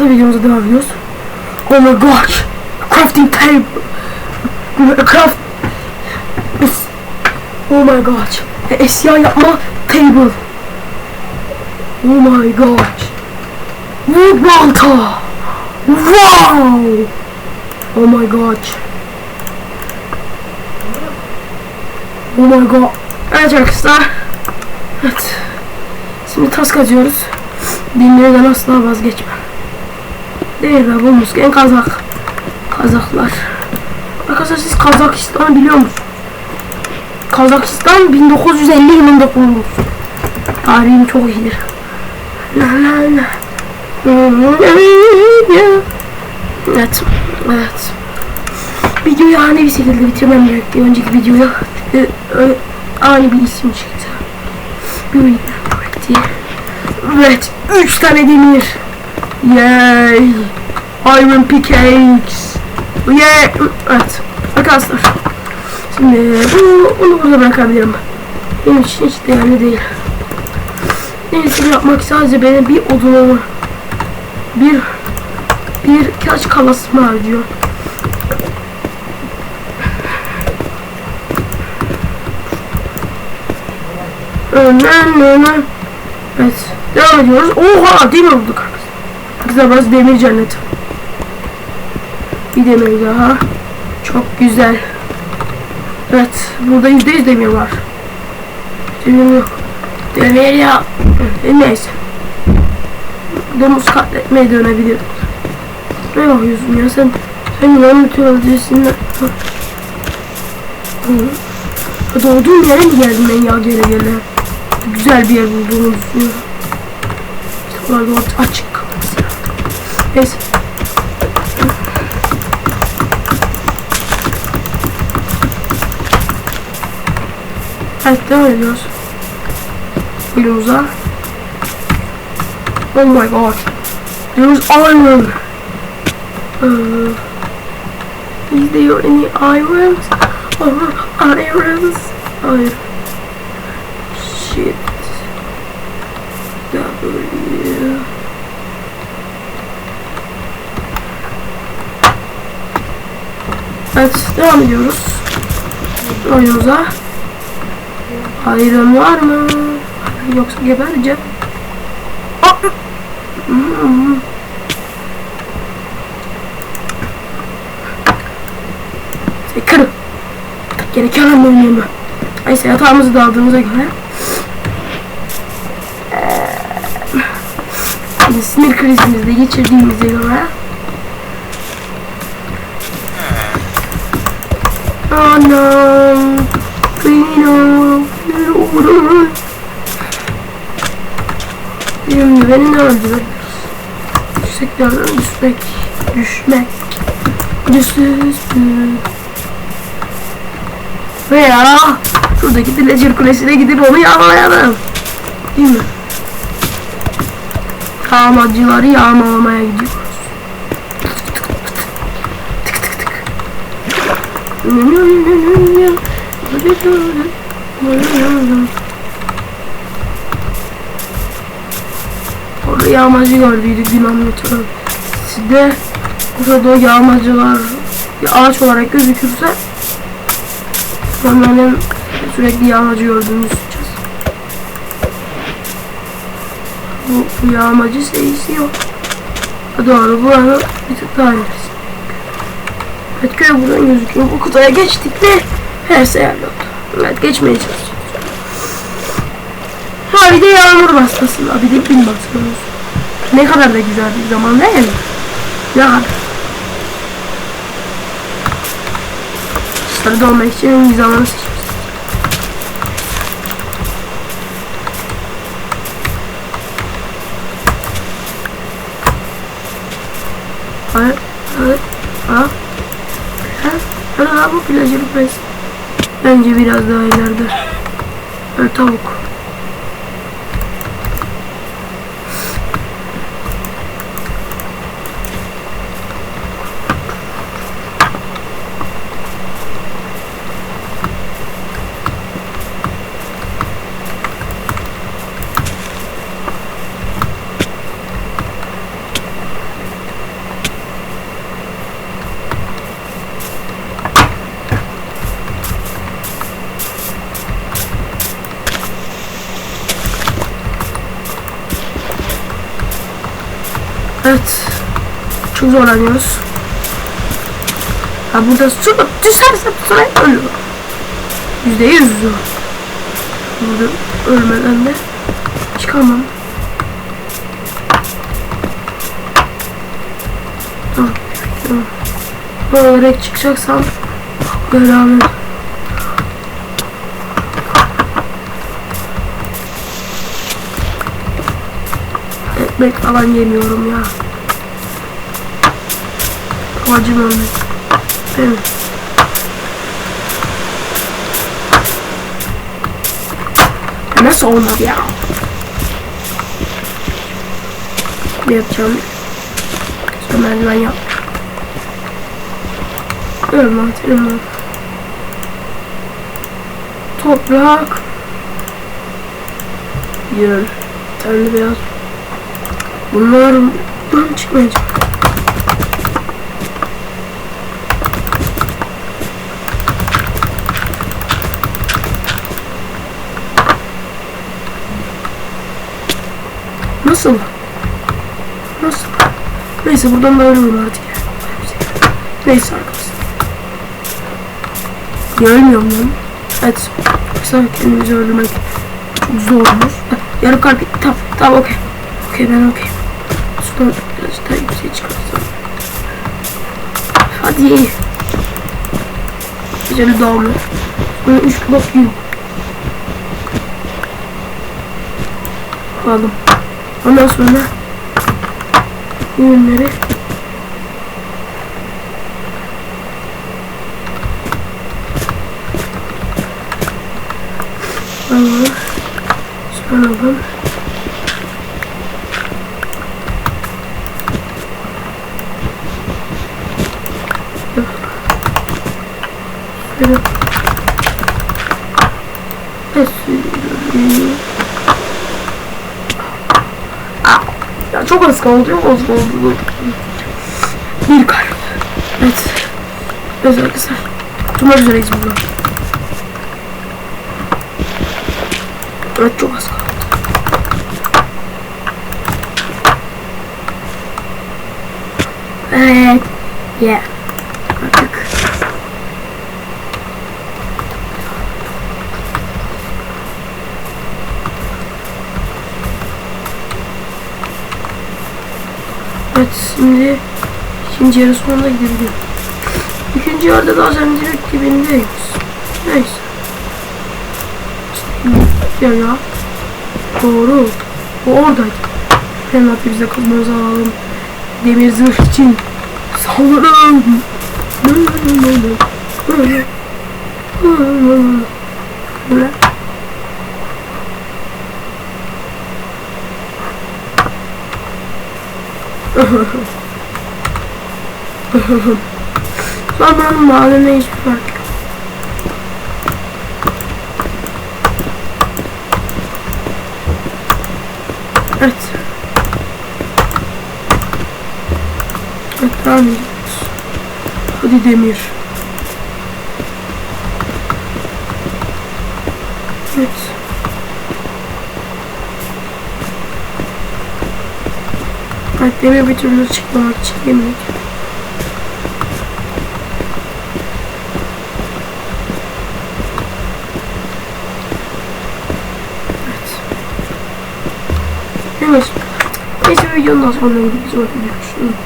Arkadaşlar videomuza devam ediyoruz. Oh my gosh. Crafting table. Craft. Oh my god. Eşya yapma table. Oh my god. Wood balta. Wow. Oh my god. Oh my god. Evet arkadaşlar. Evet. Şimdi tas kazıyoruz. Binlerden asla vazgeçmem. Değil be bu musken kazak. Kazaklar. Arkadaşlar siz Kazakistan'ı biliyor musunuz? Kazakistan 1950 yılında kurulmuş. Tarihim çok iyidir. La la la. Evet. Evet. Videoyu ani bir şekilde bitirmem gerekti. Önceki videoya e, ani bir isim çıktı. Gerekti. Evet. Üç tane demir. Yay. Iron pickaxe. Yeah. Evet. Arkadaşlar. Şimdi bunu, bunu burada bırakabilirim. Benim için hiç değerli değil. Neyse yapmak sadece benim bir odunumu bir bir kaç kalasımı harcıyor. Evet. Devam ediyoruz. Oha demir bulduk. Güzel burası demir cenneti. Bir demir daha. Çok güzel. Evet. Burada yüzde yüz demir var. Demir yok. Demir ya. E, neyse. Domuz katletmeye dönebilir. Ne bakıyorsun ya sen? Sen yanın mütevazisinle. Doğduğum yere mi geldim ben ya gele gele? Güzel bir yer bulduğumu düşünüyorum. İşte oralarda açık kalması. Neyse. Evet devam ediyoruz. Videomuza. Oh my god. There's iron. Uh, is there any irons? Or irons? Iron. Shit. W. Evet devam ediyoruz. Oyunumuza. Iron var mı? Yoksa gebereceğim. Hmm. Şey, Kırın. Gene kenarla oynayayım ben. Neyse yatağımızı da aldığımıza göre. Eee, Şimdi sinir krizimizde geçirdiğimize göre. Anam. Kıyım. Şimdi beni ne öldürür? Yükseklerden düşmek. Düşmek. Düşsüz. Veya şuradaki Dilecir Kulesi'ne gidip onu yağmalayalım. Değil mi? Yağmacıları yağmalamaya gidiyoruz. Tık tık tık. Orada yağmacı gördüydük Yunan mitolojisinde. Burada yağmacılar bir ağaç olarak gözükürse onların sürekli yağmacı gördüğümüz için. Bu, bu yağmacı sayısı yok. Doğru buranın bir tık daha ilerisi. Evet köy buradan gözüküyor. Bu kutuya geçtik mi her şey halloldu. Evet geçmeye çalışıyoruz. Ha bir de yağmur basmasın. Bir de bin basmasın. Ne kadar da güzel bir zaman değil mi? Ya. Sarı dolmak için en zamanı seçmişsin. Biraz daha ileride. Ha, tavuk. Evet. Çok zorlanıyoruz. Ha burada su düşerse sonra ölür. Yüzde yüz zor. Burada ölmeden de çıkamam. Tamam. Tamam. Böyle çıkacaksam beraber. Ekmek falan yemiyorum ya. Amacım ölmek. Değil mi? Nasıl olmadı ya? Ne yapacağım? Sonra merdiven yap. Ölme at, ölme. Toprak. Yer. Terli beyaz. Bunlar buradan çıkmayacak. Nasıl? Nasıl? Neyse buradan da ölürüm artık. ya. Neyse arkadaşlar. Görmüyorum lan. Evet. Yoksa kendimizi öldürmek zormuş. Yarım kalp. Tamam. Tamam okey. Okey ben okey. Şuradan biraz yükseğe çıkarsam. Hadi. Geceli dağılma. Böyle üç blok yok. Aldım. Ondan sonra ürünleri alalım. Sonra alalım. Şöyle. Evet, sürüyorum. Ya çok az kaldı, az. Bir kalp. Evet. Evet arkadaşlar. Tutmak üzereyiz burada. Evet çok az kaldı. Evet. Yeah. Artık. Evet şimdi ikinci yarı sonuna gidebilirim. İkinci yarıda da direkt dibindeyiz. Neyse. Ya ya. Doğru. O oradaydı. Hemen bize kızmamızı alalım. Demir zırh için saldırın. Böyle. Böyle. Böyle. Sonra madene hiçbir fark. Evet. Evet ediyoruz. Hadi demir. Evet. Demir bir türlü çıkmamak için yemin Evet. Neyse videonun daha sonra biz öldürüyoruz.